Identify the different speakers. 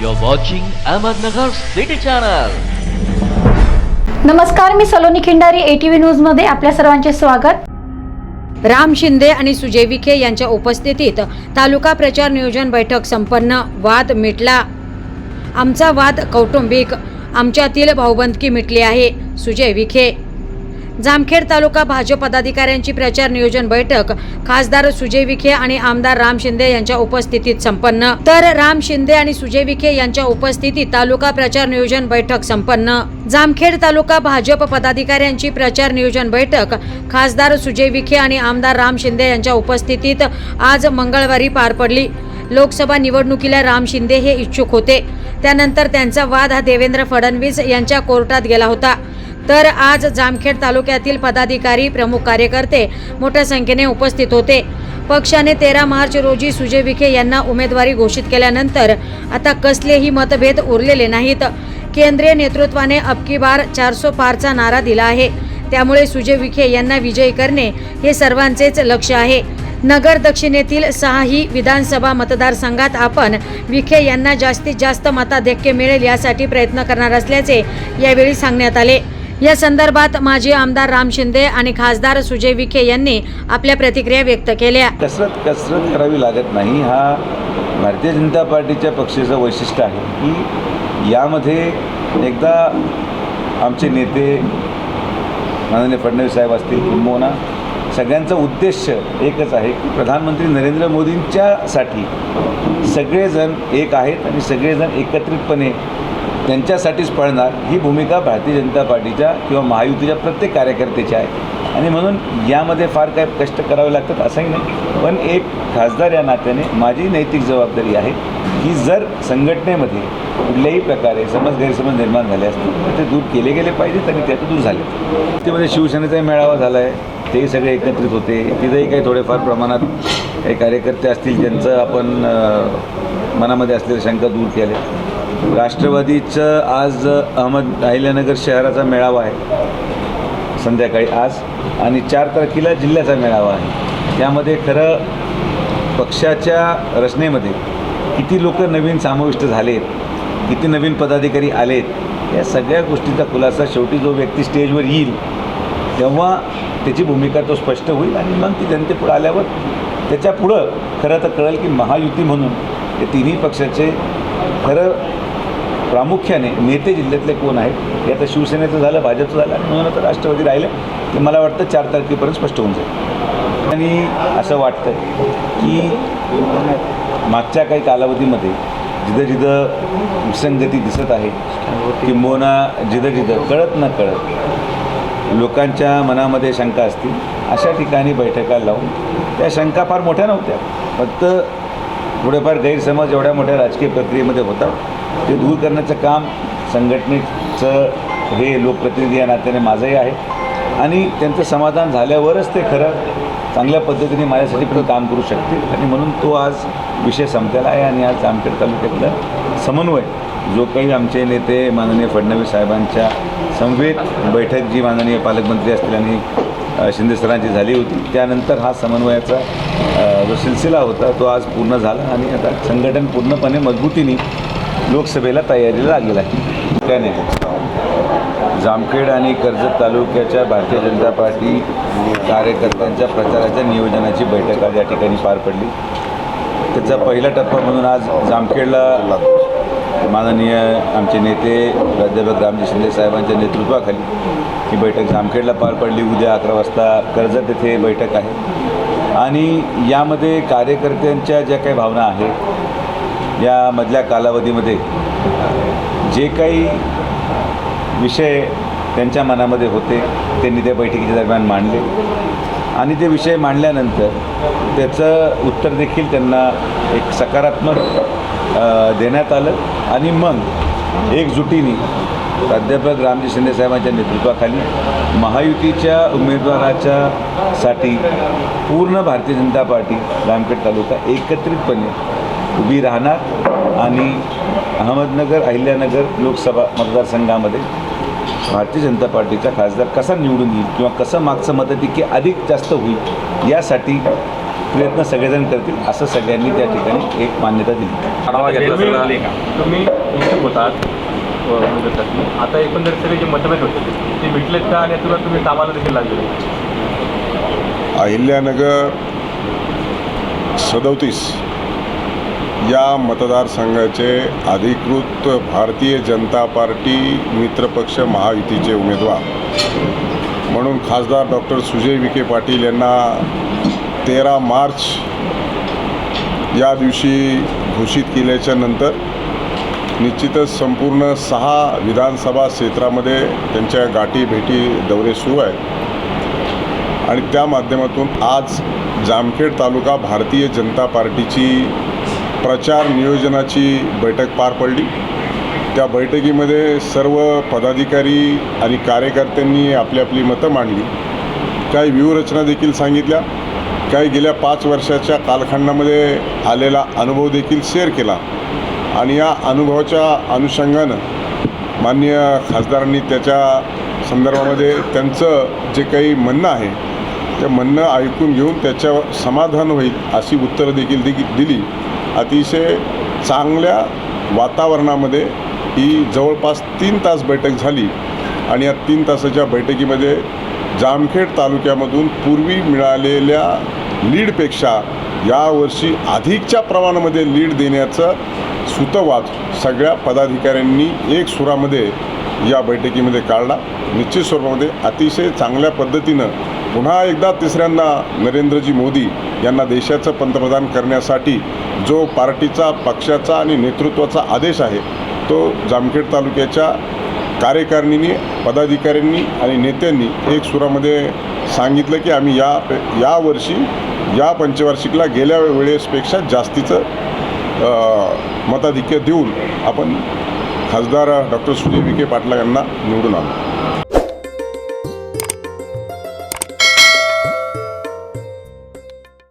Speaker 1: You're watching Ahmednagar City Channel.
Speaker 2: नमस्कार मी Saloni Khindari ATV न्यूजमध्ये आपल्या सर्वांचे स्वागत.
Speaker 3: राम शिंदे आणि सुजय विखे यांच्या उपस्थितीत तालुका प्रचार नियोजन बैठक संपन्न. वाद मिटला. आमचा वाद कौटुंबिक. आमच्यातील भाऊबंदकी मिटली आहे. सुजय विखे जामखेड तालुका भाजप पदाधिकाऱ्यांची प्रचार नियोजन बैठक. खासदार सुजय विखे आणि आमदार राम शिंदे यांच्या उपस्थितीत संपन्न. तर राम शिंदे आणि सुजय विखे यांच्या उपस्थितीत तालुका प्रचार नियोजन बैठक संपन्न. जामखेड तालुका भाजप पदाधिकाऱ्यांची प्रचार नियोजन बैठक. खासदार सुजय विखे आणि आमदार राम शिंदे यांच्या उपस्थितीत आज मंगळवारी पार पडली. लोकसभा निवडणुकीला राम शिंदे हे इच्छुक होते. त्यानंतर त्यांचा वाद हा देवेंद्र फडणवीस यांच्या कोर्टात गेला होता. तर आज जामखेड तालुक्यातील पदाधिकारी प्रमुख कार्यकर्ते मोठ्या संख्येने उपस्थित होते. पक्षाने तेरा मार्च रोजी सुजय विखे यांना उमेदवारी घोषित केल्यानंतर आता कसलेही मतभेद उरलेले नाहीत. केंद्रीय नेतृत्वाने अबकी बार चारसो पारचा नारा दिला आहे. त्यामुळे सुजय विखे यांना विजयी करणे हे सर्वांचेच लक्ष आहे. नगर दक्षिणेतील सहाही विधानसभा मतदारसंघात आपण विखे यांना जास्तीत जास्त मताधिक्य मिळेल यासाठी प्रयत्न करणार असल्याचे यावेळी सांगण्यात आले. या संदर्भात माजी आमदार राम शिंदे आणि खासदार सुजय विखे यांनी आपल्या प्रतिक्रिया व्यक्त केल्या.
Speaker 4: कसरत कसरत करावी लागत नाही. हा भारतीय जनता पार्टीच्या पक्षाचं वैशिष्ट्य आहे की यामध्ये एकदा आमचे नेते माननीय फडणवीस साहेब असतील किंबहुना सगळ्यांचा उद्देश एकच आहे की प्रधानमंत्री नरेंद्र मोदींच्यासाठी सगळेजण एक आहेत आणि सगळेजण एकत्रितपणे त्यांच्यासाठीच पळणार ही भूमिका भारतीय जनता पार्टीच्या किंवा महायुतीच्या प्रत्येक कार्यकर्त्याची आहे. आणि म्हणून यामध्ये फार काय कष्ट करावे लागतात असंही नाही. पण एक खासदार या नात्याने माझी नैतिक जबाबदारी आहे की जर संघटनेमध्ये कुठल्याही प्रकारे समज गैरसमज निर्माण झाले असतील तर ते दूर केले गेले पाहिजेत आणि त्याचं दूर झाले. त्यामध्ये शिवसेनेचाही मेळावा झाला आहे तेही सगळे एकत्रित होते. तिथेही काही थोडेफार प्रमाणात काही कार्यकर्ते असतील ज्यांचं आपण मनामध्ये असलेल्या शंका दूर केले. राष्ट्रवादीचं आज अहमद अहिल्यानगर शहराचा मेळावा आहे. संध्याकाळी आज. आणि चार तारखेला जिल्ह्याचा मेळावा आहे. त्यामध्ये खरं पक्षाच्या रचनेमध्ये किती लोक नवीन समाविष्ट झालेत किती नवीन पदाधिकारी आलेत या सगळ्या गोष्टीचा खुलासा शेवटी जो व्यक्ती स्टेजवर येईल तेव्हा त्याची भूमिका तो स्पष्ट होईल आणि मग ती जनतेपुढं आल्यावर त्याच्या पुढं खरं तर कळेल की महायुती म्हणून ते तिन्ही पक्षाचे खरं प्रामुख्याने नेते जिल्ह्यातले कोण आहेत? हे आता शिवसेनेचं झालं भाजपचं झालं आणि म्हणून आता राष्ट्रवादी राहिलं. ते मला वाटतं चार तारखेपर्यंत स्पष्ट होऊन जाईल. आणि असं वाटतं की मागच्या काही कालावधीमध्ये जिथं जिथं विसंगती दिसत आहे किंबहुना जिथं जिथं कळत न कळत लोकांच्या मनामध्ये शंका असतील अशा ठिकाणी बैठका लावून त्या शंका फार मोठ्या नव्हत्या. फक्त थोडेफार गैरसमज एवढ्या मोठ्या राजकीय प्रक्रियेमध्ये होतात ते दूर करण्याचं काम संघटनेचं हे लोकप्रतिनिधी या नात्याने माझंही आहे. आणि त्यांचं समाधान झाल्यावरच ते खरं चांगल्या पद्धतीने माझ्यासाठी पण काम करू शकतील. आणि म्हणून तो आज विषय संपलेला आहे आणि आज जामखेड तालुक्यातलं समन्वय जो काही आमचे नेते माननीय फडणवीस साहेबांच्या समवेत बैठक जी माननीय पालकमंत्री असतील आणि शिंदे सरांची झाली होती त्यानंतर हा समन्वयाचा जो सिलसिला होता तो आज पूर्ण झाला आणि आता संघटन पूर्णपणे मजबूतीने लोकसभेला तयारीला लागलेला आहे. त्याने जामखेड आणि कर्जत तालुक्याच्या भारतीय जनता पार्टी कार्यकर्त्यांच्या प्रचाराच्या नियोजनाची बैठक आज या ठिकाणी पार पडली. त्याचा पहिला टप्पा म्हणून आज जामखेडला माननीय आमचे नेते प्राध्यापक रामजी शिंदे साहेबांच्या नेतृत्वाखाली ही बैठक जामखेडला पार पडली. उद्या अकरा वाजता कर्जत येथे बैठक आहे. आणि यामध्ये कार्यकर्त्यांच्या ज्या काही भावना आहेत या मधल्या कालावधीमध्ये जे काही विषय त्यांच्या मनामध्ये होते त्यांनी त्या बैठकीच्या दरम्यान मांडले. आणि ते विषय मांडल्यानंतर त्याचं उत्तर देखील त्यांना एक सकारात्मक देण्यात आलं. आणि मग एकजुटीने प्राध्यापक रामजी शिंदे साहेबांच्या नेतृत्वाखाली महायुतीच्या उमेदवाराच्या साठी पूर्ण भारतीय जनता पार्टी रामखेड तालुका एकत्रितपणे उभी राहणार आणि अहमदनगर अहिल्यानगर लोकसभा मतदारसंघामध्ये भारतीय जनता पार्टीचा खासदार कसा निवडून येईल किंवा कसं मागचं मताधिक्य अधिक जास्त होईल यासाठी प्रयत्न सगळेजण करतील असं सगळ्यांनी त्या ठिकाणी एक मान्यता दिली.
Speaker 5: तुम्ही होतात आता एकंदरीत सगळे जे मतभेद होते ते मिटलेत का? आणि यातून तुम्ही कामाला देखील लागले
Speaker 6: अहिल्यानगर सदोतीस. या मतदारसंघाचे अधिकृत भारतीय जनता पार्टी मित्रपक्ष महायुतीचे उमेदवार. म्हणून खासदार डॉक्टर सुजय विखे पाटील यांना तेरा मार्च या दिवशी घोषित केल्याच्यानंतर निश्चितच संपूर्ण सहा विधानसभा क्षेत्रामध्ये त्यांच्या गाठी भेटी दौरे सुरू आहेत. आणि त्या माध्यमातून आज जामखेड तालुका भारतीय जनता पार्टीची प्रचार नियोजनाची बैठक पार पडली. त्या बैठकीमध्ये सर्व पदाधिकारी आणि कार्यकर्त्यांनी आपली आपली मतं मांडली. काही व्यूहरचना देखील सांगितल्या. काही गेल्या पाच वर्षाच्या कालखंडामध्ये आलेला अनुभव देखील शेअर केला. आणि या अनुभवाच्या अनुषंगानं माननीय खासदारांनी त्याच्या संदर्भामध्ये त्यांचं जे काही म्हणणं आहे ते म्हणणं ऐकून घेऊन त्याच्यावर समाधान होईल अशी उत्तरं देखील दिगी दिली. अतिशय चांगल्या वातावरणामध्ये ही जवळपास तीन तास बैठक झाली. आणि या तीन तासाच्या बैठकीमध्ये जामखेड तालुक्यामधून पूर्वी मिळालेल्या लीडपेक्षा यावर्षी अधिकच्या प्रमाणामध्ये लीड देण्याचं सुतवाद सगळ्या पदाधिकाऱ्यांनी एक सुरामध्ये या बैठकीमध्ये काढला. निश्चित स्वरूपामध्ये अतिशय चांगल्या पद्धतीनं पुन्हा एकदा तिसऱ्यांदा नरेंद्रजी मोदी यांना देशाचं पंतप्रधान करण्यासाठी जो पार्टीचा पक्षाचा आणि नेतृत्वाचा आदेश आहे तो जामखेड तालुक्याच्या कार्यकारिणीने पदाधिकाऱ्यांनी आणि नेत्यांनी एक सुरामध्ये सांगितलं की आम्ही या यावर्षी या पंचवार्षिकला गेल्या वेळेसपेक्षा जास्तीचं मताधिक्य देऊन आपण खासदार डॉक्टर सुजय विखे पाटला यांना निवडून आलो